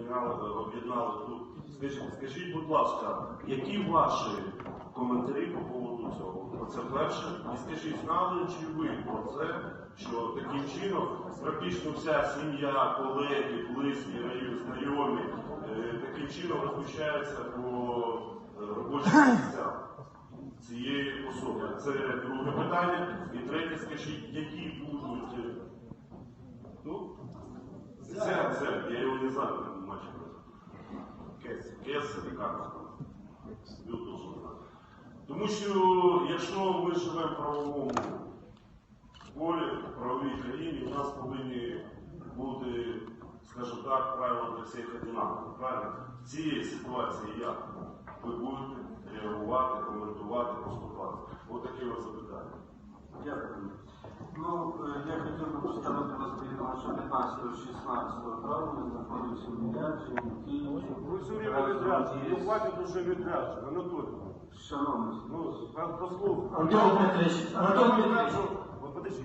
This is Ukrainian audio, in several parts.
об'єднали, об'єднали тут. Скажіть, скажіть, будь ласка, які ваші коментарі по поводу цього? Це перше. І скажіть, знали чи ви про це, що таким чином практично вся сім'я, колеги, близькі, знайомі, е, таким чином розміщаються по е, робочих місцях цієї особи? Це друге питання. І третє, скажіть, які будуть. е, Ну, це, це, я його не знаю, должен знати. Тому що якщо ми живемо в правовому полі, в правовій країні, у нас повинні бути, скажімо так, правила для всіх одинакові. Правильно? В цій ситуації як ви будете реагувати, коментувати, поступати? Ось таке ось запитання. Дякую. Ну, е, я хотів би поставити вас 15-16 травня все время відряджені, не хватить уже відряджень, Анатолій. Шановний, Ну. Антон Дмитрович, Антон Дмитрович, подожди.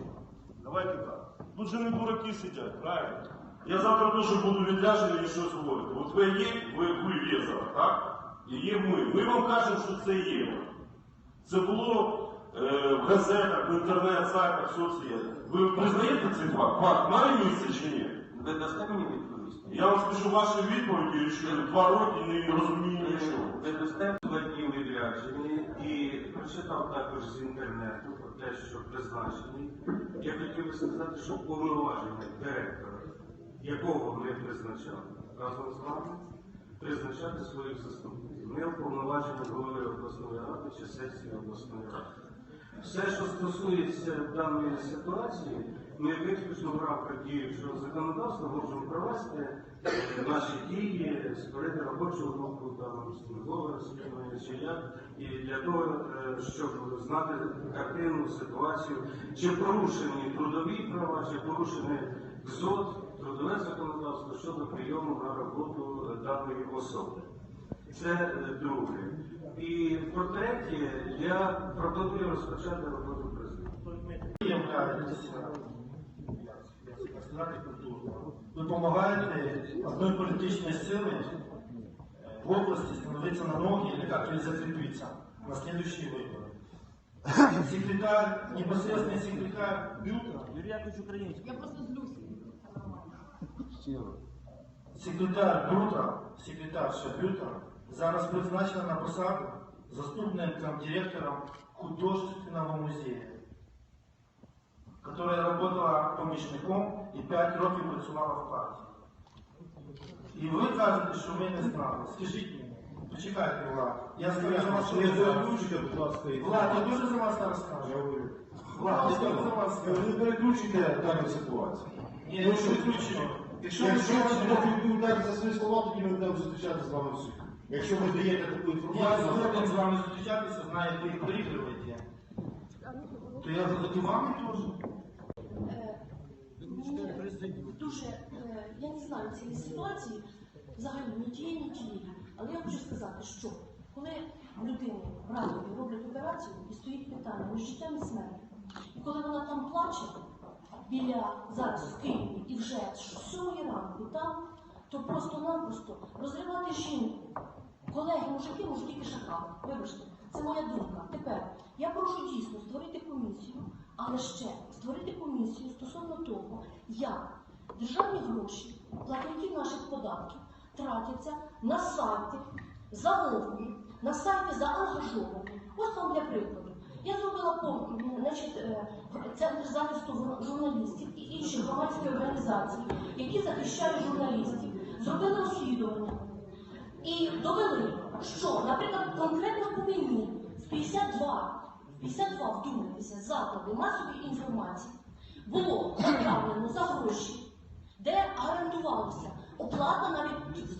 Давайте так. Тут же не дураки сидять, правильно? Я завтра теж буду відряджений і щось говорити. От ви є, ви, ви є зараз, так? І є ми. Ми вам кажемо, що це є. Це було е, в газетах, в інтернет-сайтах, соцсетях. Ви признаєте цей факт? Факт має місце чи ні? ви дасте мені відповісти? Я вам скажу ваші відповіді, що два роки не розумію нічого. Ви дасте два дні відряджені і прочитав також з інтернету про те, що призначений. Я хотів би сказати, що повноваження директора, якого ми призначали разом з вами, призначати своїх заступників. Не уповноваження голови обласної ради чи сесії обласної ради. Все, що стосується даної ситуації, ми виключно в рамках діючого законодавства можемо провести наші дії, створити робочу групу, там, чи як, і для того, е, щоб знати картину, ситуацію, чи порушені трудові права, чи порушені КЗОТ, трудове законодавство щодо прийому на роботу даної особи. Це е, друге. І по-третє, я пропоную розпочати роботу президента. являєтесь як сказати, культурно. Ви допомагаєте одной політичної сили е, в області становиться на ноги или как или закрепиться на следующие выборы. Секретарь, непосредственный секретарь Бюта, Я просто злюсь. секретар Бюта, секретарша Бюта зараз призначена на посаду заступником директора художественного музея, которая работала помічником і 5 років працювала в партії. І ви кажете, що ви не знали. Скажіть мені, почекайте, Влад. Я скажу за вас, що ви переключите, будь ласка, і Влад, я дуже за вас зараз скажу. я говорю. Влад, я дуже за вас скажу. Ви переключите дану ситуацію. Ні, не виключено. Якщо ви Якщо ви хочете, будете відповідати за свої слова, тоді ми будемо зустрічати з вами в суді. Якщо ви даєте таку я інформацію, згоден з вами зустрічатися, знаю, ви їх проігруєте. То я і вами теж. Е, Дуже, е, я не знаю цієї ситуації, взагалі ні тієї, ні тієї. Але я хочу сказати, що коли людині в раді роблять операцію і стоїть питання між життям і смертю, і коли вона там плаче біля зараз в Києві і вже з 7 ранку там, то просто-напросто розривати жінку. Колеги, мужики, тільки шакали. Вибачте, це моя думка. Тепер я прошу дійсно створити комісію, але ще створити комісію стосовно того, як державні гроші, платників наших податків тратяться на сайти замовні, на сайти заангажовані. Ось вам для прикладу. Я зробила помилку, значить, е, Центр захисту журналістів і інші громадські організації, які захищають журналістів, зробили розслідування. І довели, що, наприклад, конкретно по мені в 52, 52 вдумайтеся, заклади масової інформації було направлено за гроші, де гарантувалося оплата навіть